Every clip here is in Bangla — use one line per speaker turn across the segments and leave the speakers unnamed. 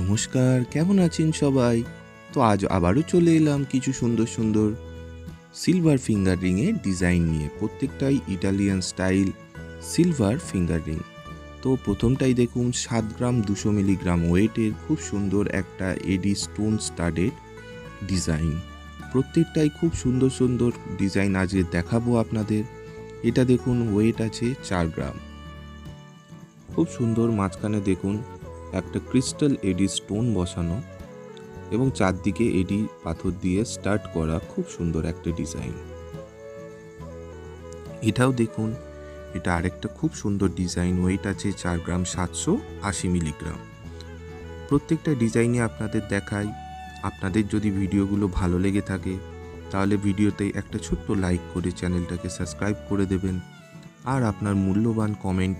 নমস্কার, কেমন আছেন সবাই? তো আজ আবারও চলে এলাম কিছু সুন্দর সুন্দর সিলভার ফিঙ্গার রিংয়ের ডিজাইন নিয়ে। প্রত্যেকটাই Italian style silver finger ring তো প্রথমটাই দেখুন, সাত গ্রাম, দুশো মিলিগ্রাম ওয়েটের খুব সুন্দর একটা এডি স্টোন স্টাডেড ডিজাইন প্রত্যেকটাই খুব সুন্দর সুন্দর ডিজাইন আজকে দেখাবো আপনাদের। এটা দেখুন ওয়েট আছে চার গ্রাম। খুব সুন্দর মাঝখানে দেখুন একটা ক্রিস্টাল এডি স্টোন বসানো এবং চারদিকে এডি পাথর দিয়ে স্টার্ট করা খুব সুন্দর একটা ডিজাইন। এটাও দেখুন, এটা আরেকটা খুব সুন্দর ডিজাইন। ওয়েট আছে চার গ্রাম সাতশো আশি মিলিগ্রাম। প্রত্যেকটা ডিজাইনে আপনাদের দেখাই। আপনাদের যদি ভিডিওগুলো ভালো লেগে থাকে, তাহলে ভিডিওতে একটা ছোট্ট লাইক করে চ্যানেলটাকে সাবস্ক্রাইব করে দেবেন। আর আপনার মূল্যবান কমেন্ট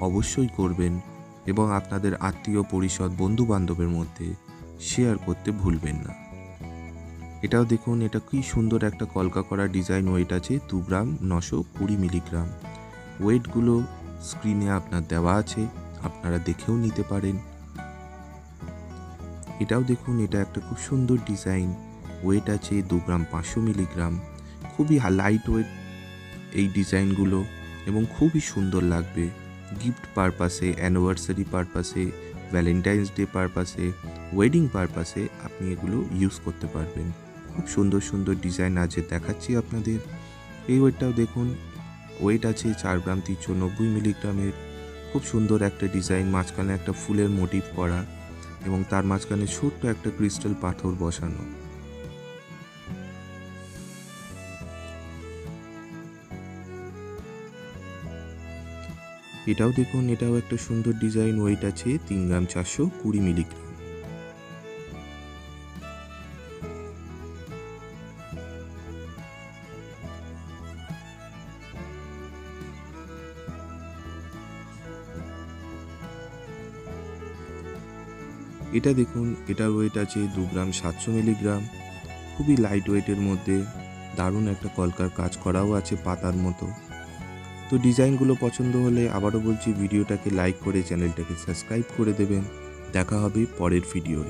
অবশ্যই করবেন। এবং আপনাদের আত্মীয় পরিষদ বন্ধু বান্ধবের মধ্যে শেয়ার করতে ভুলবেন না। এটাও দেখুন, এটা কি সুন্দর একটা কলকা করা ডিজাইন ওয়েট আছে, দু গ্রাম নশো কুড়ি মিলিগ্রাম। ওয়েটগুলো স্ক্রিনে আপনার দেওয়া আছে, আপনারা দেখেও নিতে পারেন। এটাও দেখুন, এটা একটা খুব সুন্দর ডিজাইন ওয়েট আছে দু গ্রাম পাঁচশো মিলিগ্রাম। খুবই লাইট ওয়েট এই ডিজাইনগুলো এবং খুবই সুন্দর লাগবে। গিফট পারপাসে অ্যানিভার্সারি পারপাসে ভ্যালেন্টাইন্স ডে পারপাসে ওয়েডিং পারপাসে আপনি এগুলো ইউজ করতে পারবেন। খুব সুন্দর সুন্দর ডিজাইন আছে দেখাচ্ছি আপনাদের। এই ওয়েটটাও দেখুন ওয়েট আছে চার গ্রাম তিনশো নব্বই মিলিগ্রামের। খুব সুন্দর একটা ডিজাইন মাঝখানে একটা ফুলের মোটিভ করা এবং তার মাঝখানে ছোট্ট একটা ক্রিস্টাল পাথর বসানো। এটাও দেখুন, এটাও একটা সুন্দর ডিজাইন ওয়েট আছে, তিন গ্রাম চারশো কুড়ি মিলিগ্রাম এটা দেখুন, এটার ওয়েট আছে দু গ্রাম সাতশো মিলিগ্রাম খুবই লাইট ওয়েটের মধ্যে দারুণ একটা কলকার কাজ করাও আছে পাতার মতো। তো ডিজাইনগুলো পছন্দ হলে আবারও বলছি ভিডিওটাকে লাইক করে চ্যানেলটাকে সাবস্ক্রাইব করে দেবেন। দেখা হবে পরের ভিডিওয়।